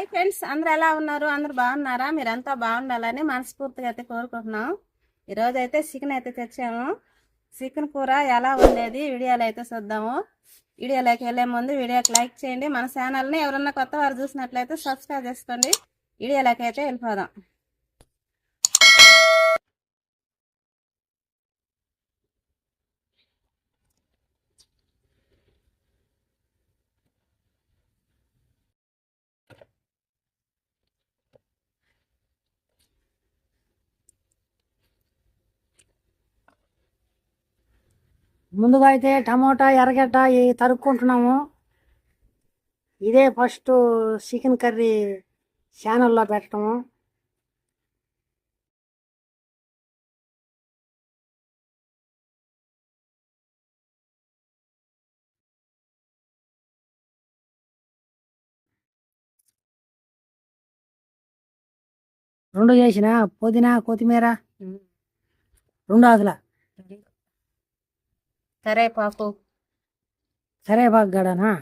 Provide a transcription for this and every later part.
Hi friends అందరు ఎలా ఉన్నారు? అందరు బాగున్నారా? మీరంతా బాగుండాలని మనస్ఫూర్తిగా అయితే కోరుకుంటున్నాం. ఈరోజు అయితే చికెన్ అయితే తెచ్చాము. చికెన్ కూర ఎలా ఉండేది వీడియోలో అయితే చూద్దాము. వీడియోలోకి వెళ్ళే ముందు వీడియోకి లైక్ చేయండి. మన ఛానల్ని ఎవరన్నా కొత్త వారు చూసినట్లయితే సబ్స్క్రైబ్ చేసుకోండి. వీడియోలోకి అయితే వెళ్ళిపోదాం. ముందుగా అయితే టమోటా ఎర్రగడ్డ ఇవి తరుక్కుంటున్నాము. ఇదే ఫస్ట్ చికెన్ కర్రీ ఛానల్లో పెట్టడము. రెండు చేసిన పుదీనా కొత్తిమీర రెండు ఆకుల. కరేపాకు సరే బాగడనా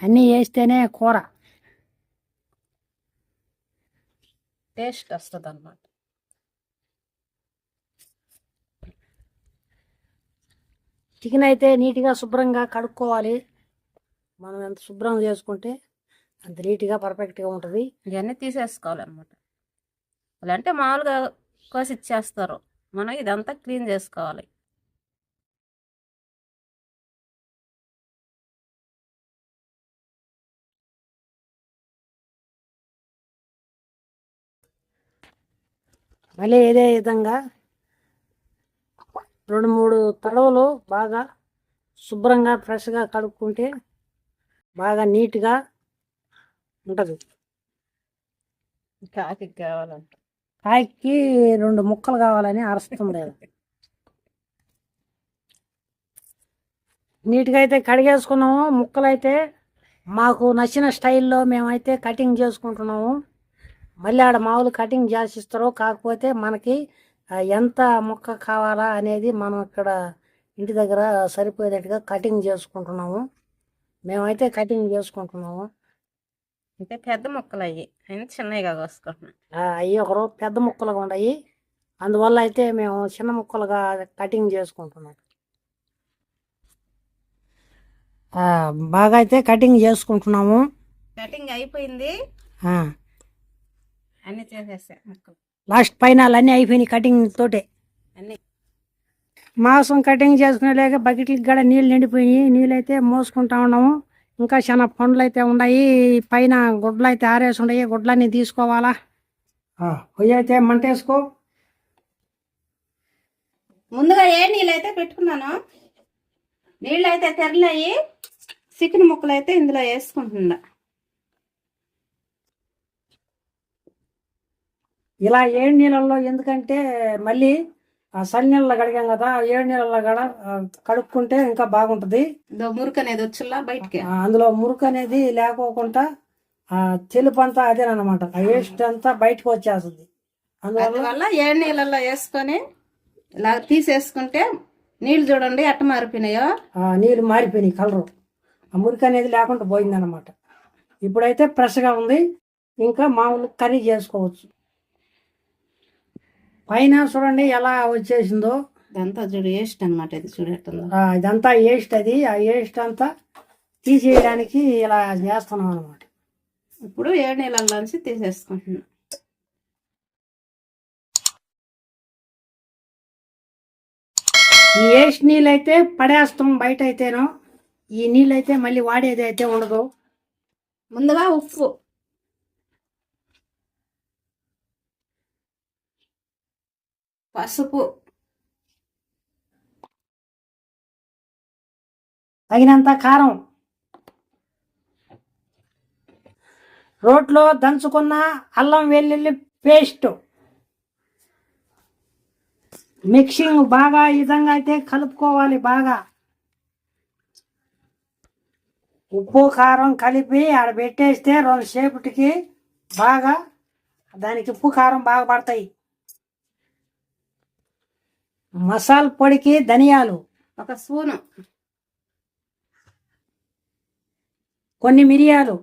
అన్నీ వేస్తేనే కూర. టేస్ట్ వస్తుంది అన్నమాట చికెన్ అయితే నీట్గా శుభ్రంగా కడుక్కోవాలి. మనం ఎంత శుభ్రం చేసుకుంటే అంత నీట్గా పర్ఫెక్ట్గా ఉంటుంది. ఇవన్నీ తీసేసుకోవాలన్నమాట. అంటే మామూలుగా కోసి ఇచ్చేస్తారు. మనం ఇదంతా క్లీన్ చేసుకోవాలి. మళ్ళీ ఇదే విధంగా రెండు మూడు తడవలు బాగా శుభ్రంగా ఫ్రెష్గా కడుక్కుంటే బాగా నీట్గా ఉంటుంది. కాకి కావాలంట. కాయకి రెండు ముక్కలు కావాలని అరస్తం లేదు. నీట్గా అయితే కడిగేసుకున్నాము ముక్కలు అయితే మాకు నచ్చిన స్టైల్లో మేమైతే కటింగ్ చేసుకుంటున్నాము. మళ్ళీ ఆడ మామూలు కటింగ్ చేసిస్తారు కాకపోతే మనకి ఎంత ముక్క కావాలా అనేది మనం ఇక్కడ ఇంటి దగ్గర సరిపోయేటట్టుగా కటింగ్ చేసుకుంటున్నాము. మేమైతే కటింగ్ చేసుకుంటున్నాము. అంటే పెద్ద ముక్కలు అయ్యి అయినా చిన్నవిగా కోసుకుంటున్నాం. అవి ఒకరు పెద్ద ముక్కలుగా ఉన్నాయి అందువల్ల అయితే మేము చిన్న ముక్కలుగా కటింగ్ చేసుకుంటున్నాం. బాగా అయితే కటింగ్ చేసుకుంటున్నాము. కటింగ్ అయిపోయింది. అన్ని చేసేసా. లాస్ట్ పైన అన్నీ అయిపోయినాయి కటింగ్ తోటే. అన్ని. మాంసం కటింగ్ చేసుకునేలాగా బకెట్లకి కూడా నీళ్ళు నిండిపోయి నీళ్ళు అయితే మోసుకుంటా ఉన్నాము. ఇంకా చాలా పండ్లు అయితే ఉన్నాయి. పైన గుడ్లు అయితే ఆరేసి ఉన్నాయి. గుడ్లన్నీ తీసుకోవాలా? పొయ్యి అయితే మంట వేసుకో ముందుగా ఏ నీళ్ళు అయితే పెట్టుకున్నాను నీళ్ళు అయితే తెరలాయి. చికెన్ ముక్కలు అయితే ఇందులో వేసుకుంటున్నా. ఇలా ఏడు నీళ్ళల్లో ఎందుకంటే మళ్ళీ ఆ చలి నీళ్ళలో కడిగాం కదా ఏడు నీళ్ళల్లో కడ కడుక్కుంటే ఇంకా బాగుంటుంది. మురుకు అనేది వచ్చులా బయటికి? అందులో మురుకు అనేది లేకోకుండా ఆ తెలుపు అంతా అదేనమాట ఆ వేస్ట్ అంతా బయటకు వచ్చేస్తుంది. అందువల్ల అందువల్ల ఏ నీళ్ళల్లో వేసుకొని ఇలా తీసేసుకుంటే నీళ్ళు చూడండి ఎట్ట మారిపోయినాయో. ఆ నీళ్ళు మారిపోయినాయి కలరు. ఆ మురికి అనేది లేకుండా పోయిందన్నమాట. ఇప్పుడైతే ఫ్రెష్గా ఉంది. ఇంకా మామూలు కర్రీ చేసుకోవచ్చు. పైన చూడండి ఎలా వచ్చేసిందో. ఇదంతా చూడు వేస్ట్ అనమాట ఇది చూడట్టుందో ఆ, ఇదంతా వేస్ట్ అది. ఆ వేస్ట్ అంతా తీసేయడానికి ఇలా చేస్తున్నాం అనమాట ఇప్పుడు ఏ నీళ్ళల్లోంచి తీసేసుకుంటున్నా. ఈ వేస్ట్ నీళ్ళు అయితే పడేస్తాం బయట అయితేనో ఈ నీళ్ళు అయితే మళ్ళీ వాడేది అయితే ఉండదు. ముందుగా ఉప్పు. పసుపు. తగినంత కారం. రోట్లో దంచుకున్న అల్లం వెల్లుల్లి పేస్ట్. మిక్సింగ్ బాగా ఈ విధంగా అయితే కలుపుకోవాలి బాగా. ఉప్పు కారం కలిపి ఆడ పెట్టేస్తే రెండు సేపటికి బాగా దానికి ఉప్పు కారం బాగా పడతాయి. మసాలా పొడికి ధనియాలు. ఒక స్పూను. కొన్ని మిరియాలు.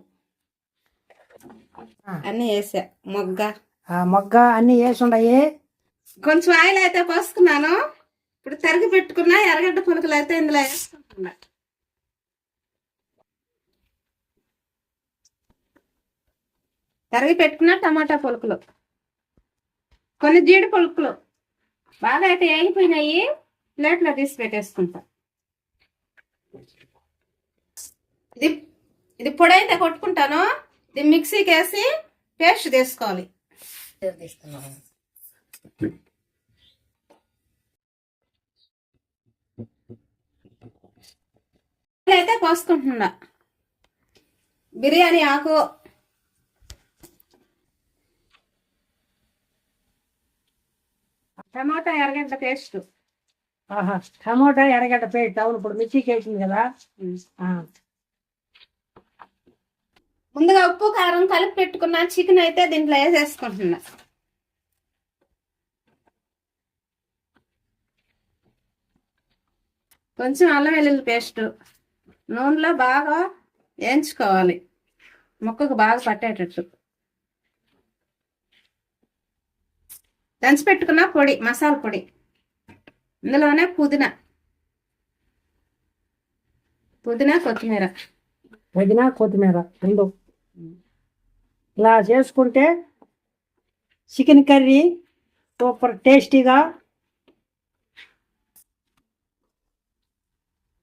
అన్ని వేసా. మొగ్గ. ఆ మొగ్గ అన్ని వేసి ఉండయి కొంచెం ఆయిల్ అయితే పోసుకున్నాను. ఇప్పుడు తరిగి పెట్టుకున్న ఎర్రగడ్డ పులుకులు అయితే ఇందులో వేసుకుంటున్నా. తరిగి పెట్టుకున్న టమాటా పులుకులు. కొన్ని జీడి పులుకులు బాగా అయితే వేగిపోయినాయి ప్లేట్లో తీసి పెట్టేసుకుంటా. ఇది ఇది పొడైతే కొట్టుకుంటాను. ఇది మిక్సీకి వేసి పేస్ట్ తీసుకోవాలి అయితే కోసుకుంటున్నా. బిర్యానీ ఆకు టమాటా ఎర్రగడ్డ పేస్ట్. ఆహా. టమోటా ఎర్రగడ్డ పేస్ట్ అవును ఇప్పుడు మిర్చికి వేసింది కదా. ముందుగా ఉప్పు కారం కలిపి పెట్టుకున్న చికెన్ అయితే దీంట్లో వేసేసుకుంటున్నా. కొంచెం అల్లం వెల్లుల్లి పేస్ట్. నూనెలో బాగా వేయించుకోవాలి. ముక్కకు బాగా పట్టేటట్టు. దంచి పెట్టుకున్న పొడి మసాలా పొడి. ఇందులోనే పుదీనా. పుదీనా కొత్తిమీర. పుదీనా కొత్తిమీర రెండు. ఇలా చేసుకుంటే చికెన్ కర్రీ సూపర్ టేస్టీగా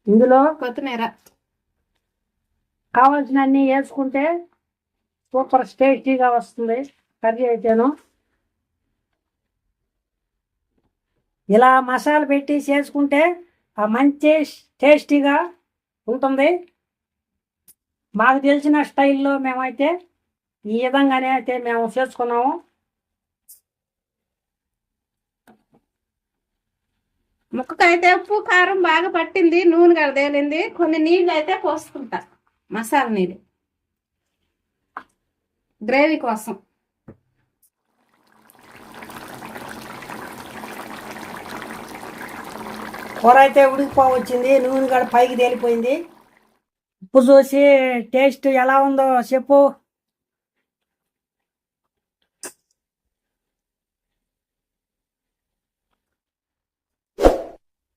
ఇందులో కొత్తిమీర. కావాల్సిన అన్ని వేసుకుంటే సూపర్ టేస్టీగా వస్తుంది కర్రీ అయితేను. ఇలా మసాలా పెట్టి చేసుకుంటే ఆ మంచి టేస్టీగా ఉంటుంది. మాకు తెలిసిన స్టైల్లో మేమైతే ఈ విధంగానే అయితే మేము చేసుకున్నాము. ముక్కకైతే ఉప్పు కారం బాగా పట్టింది నూనె కడదేలింది తేలింది. కొన్ని నీళ్ళు అయితే పోసుకుంటా మసాలా నీళ్ళు. గ్రేవీ కోసం. కూర అయితే ఉడికిపోవచ్చింది నూనె కూడా పైకి తేలిపోయింది. ఉప్పు చూసి టేస్ట్ ఎలా ఉందో చెప్పు.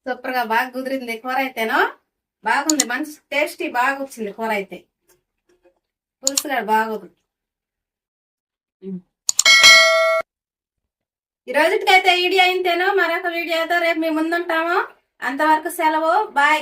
సూపర్గా బాగా కుదిరింది కూర అయితేనో బాగుంది మంచి టేస్టీ బాగా వచ్చింది కూర అయితే పులుసు కూడా బాగుంది. ఈ రోజుకైతే వీడియో అయితేనో మరొక వీడియోతో రేపు మీ ముందుంటాము. అంతవరకు సెలవు. బాయ్.